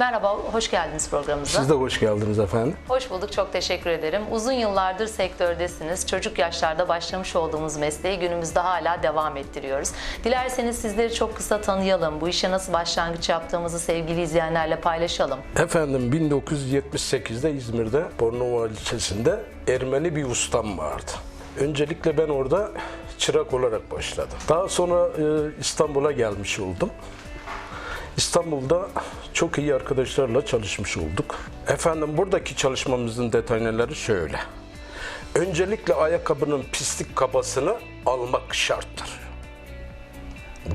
Merhaba, hoş geldiniz programımıza. Siz de hoş geldiniz efendim. Hoş bulduk, çok teşekkür ederim. Uzun yıllardır sektördesiniz. Çocuk yaşlarda başlamış olduğumuz mesleği günümüzde hala devam ettiriyoruz. Dilerseniz sizleri çok kısa tanıyalım. Bu işe nasıl başlangıç yaptığımızı sevgili izleyenlerle paylaşalım. Efendim 1978'de İzmir'de Bornova ilçesinde Ermeni bir ustam vardı. Öncelikle ben orada çırak olarak başladım. Daha sonra e, İstanbul'a gelmiş oldum. İstanbul'da çok iyi arkadaşlarla çalışmış olduk. Efendim buradaki çalışmamızın detayları şöyle. Öncelikle ayakkabının pislik kabasını almak şarttır.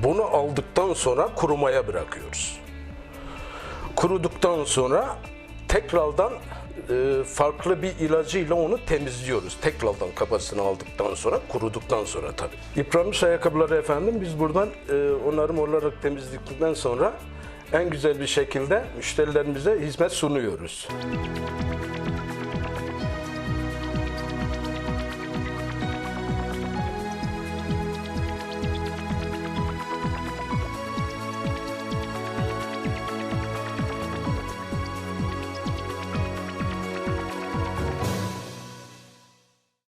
Bunu aldıktan sonra kurumaya bırakıyoruz. Kuruduktan sonra tekrardan e, farklı bir ilacıyla onu temizliyoruz. Tekrardan kabasını aldıktan sonra, kuruduktan sonra tabii. Yıpranmış ayakkabıları efendim biz buradan e, onarım olarak temizledikten sonra en güzel bir şekilde müşterilerimize hizmet sunuyoruz.